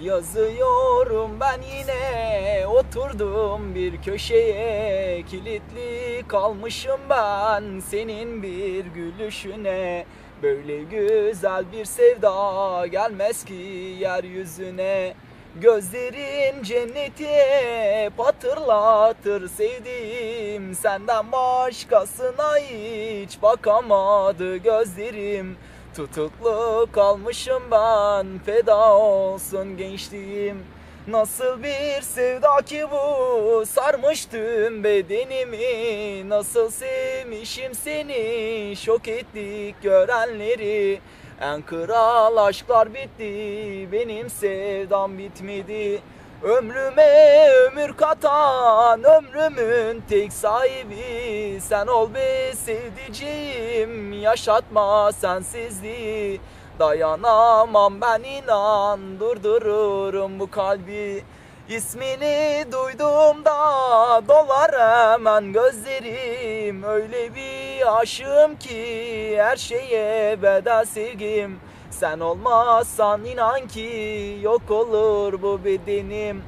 Yazıyorum ben yine oturdum bir köşeye. Kilitli kalmışım ben senin bir gülüşüne. Böyle güzel bir sevda gelmez ki yeryüzüne. Gözlerin cenneti hep hatırlatır sevdiğim. Senden başkasına hiç bakamadı gözlerim Tutuklu kalmışım ben. Feda olsun gençliğim. Nasıl bir sevda ki bu? Sarmış tüm bedenimi. Nasıl sevmişim seni? Şok ettik görenleri. En kral aşklar bitti. Benim sevdam bitmedi Ömrüme ömür katan ömrümün tek sahibi Sen ol be sevdiceğim. Yaşatma sensizliği. Dayanamam ben inan durdururum bu kalbi. İsmini duyduğumda dolar hemen gözlerim. Öyle bir aşığım ki her şeye bedel sevgim Sen olmazsan inan ki yok olur bu bedenim.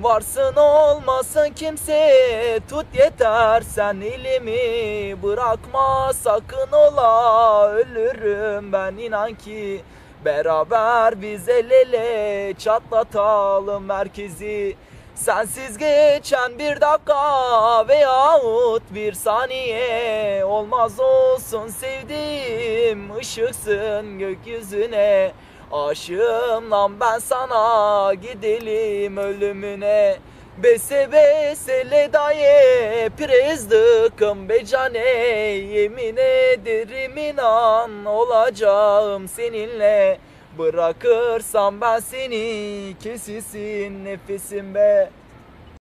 Varsın olmasın kimse tut yeter sen elimi Bırakma sakın ola ölürüm ben inan ki. Beraber biz el ele çatlatalım merkezi Sensiz geçen bir dakika veyahut bir saniye Olmaz olsun sevdiğim ışıksın gökyüzüne. Aşığım lan ben sana gidelim ölümüne. Bese bese ledaye prezdıkım becane Yemin ederim inan olacağım seninle Bırakırsam ben seni kesilsin nefesim be